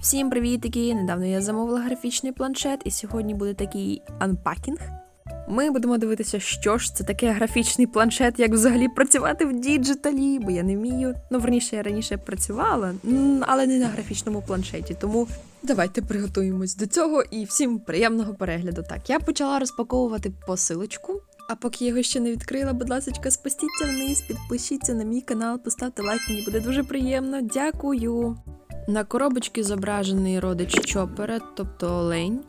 Всім привітики! Недавно я замовила графічний планшет, і сьогодні буде такий анпакінг. Ми будемо дивитися, що ж це таке графічний планшет, як взагалі працювати в діджиталі, бо я не вмію. Ну, верніше, я раніше працювала, але не на графічному планшеті. Тому давайте приготуємось до цього і всім приємного перегляду. Так, я почала розпаковувати посилочку. А поки його ще не відкрила, будь ласка, спустіться вниз, підпишіться на мій канал, поставте лайк, мені буде дуже приємно. Дякую. На коробочці зображений родич чопера, тобто олень.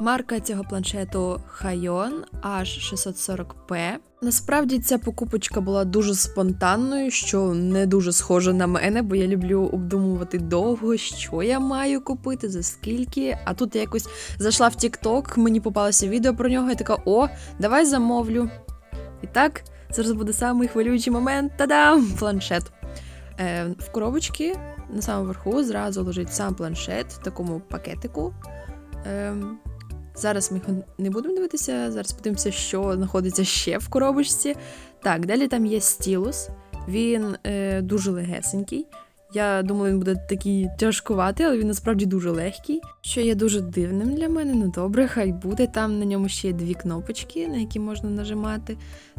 Марка цього планшету Хайон H640P. Насправді ця покупочка була дуже спонтанною, що не дуже схоже на мене, бо я люблю обдумувати довго, що я маю купити, за скільки. А тут я якось зайшла в TikTok, мені попалося відео про нього, і така: о, давай замовлю. І так, зараз буде самий хвилюючий момент. Та-дам! Планшет. Е, в коробочці на самому верху зразу лежить сам планшет в такому пакетику. Ем, зараз ми його не будемо дивитися, зараз подивимося, що знаходиться ще в коробочці. Так, далі там є стілус. Він е, дуже легесенький. Я думала, він буде такий тяжкуватий, але він насправді дуже легкий, що є дуже дивним для мене. Ну добре, хай буде. Там на ньому ще є дві кнопочки, на які можна нажимати.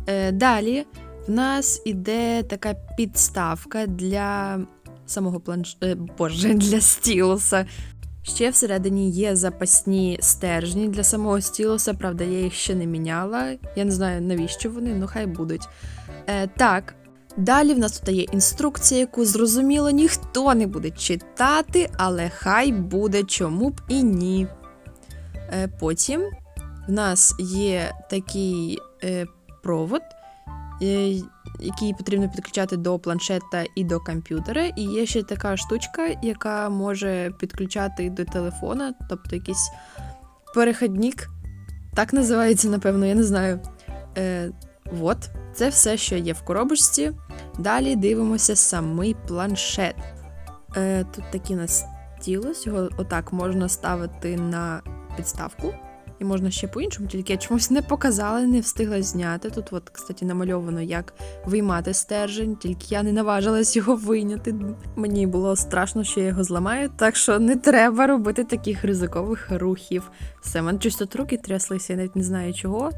Е, далі в нас іде така підставка для самого планш... е, Боже, для стілуса. Ще всередині є запасні стержні для самого стілуса, правда, я їх ще не міняла. Я не знаю, навіщо вони, ну хай будуть. Е, так, далі в нас тут є інструкція, яку зрозуміло ніхто не буде читати, але хай буде чому б і ні. Е, потім в нас є такий е, провод, е, який потрібно підключати до планшета і до комп'ютера. І є ще така штучка, яка може підключати до телефона, тобто якийсь переходник. Так називається, напевно, я не знаю. Е, от, це все, що є в коробочці. Далі дивимося самий планшет. Е, тут такий у нас стілус, його отак можна ставити на підставку. І можна ще по-іншому, тільки я чомусь не показала, не встигла зняти. Тут, от, кстати, намальовано, як виймати стержень, тільки я не наважилась його вийняти. Мені було страшно, що я його зламаю, так що не треба робити таких ризикових рухів. Все, мене чисто руки тряслися, я навіть не знаю чого.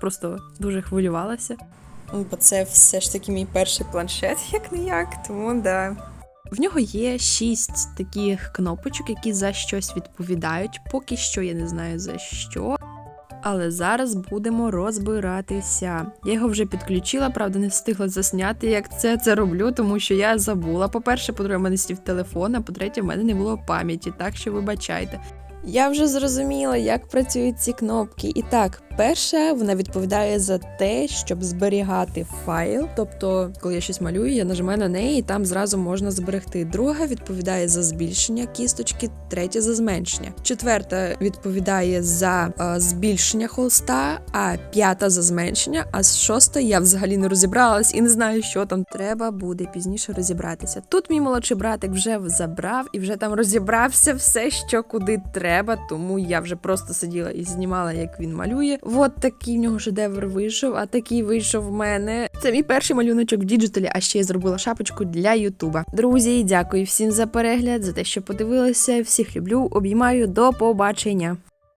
Просто дуже хвилювалася. Бо це все ж таки мій перший планшет, як не як, тому да. В нього є шість таких кнопочок, які за щось відповідають. Поки що я не знаю за що. Але зараз будемо розбиратися. Я його вже підключила, правда, не встигла засняти, як це це роблю, тому що я забула. По-перше, по-друге, в мене стів телефон, а по-третє, в мене не було пам'яті, так що вибачайте. Я вже зрозуміла, як працюють ці кнопки. І так, перша вона відповідає за те, щоб зберігати файл. Тобто, коли я щось малюю, я нажимаю на неї, і там зразу можна зберегти. Друга відповідає за збільшення кісточки, третя за зменшення. Четверта відповідає за е, збільшення холста, а п'ята за зменшення. А з шостої я взагалі не розібралась і не знаю, що там треба буде пізніше розібратися. Тут мій молодший братик вже забрав і вже там розібрався все, що куди треба. Тому я вже просто сиділа і знімала, як він малює. От такий в нього шедевр вийшов, а такий вийшов в мене. Це мій перший малюночок в діджиталі, а ще я зробила шапочку для Ютуба. Друзі, дякую всім за перегляд, за те, що подивилися. Всіх люблю, обіймаю, до побачення.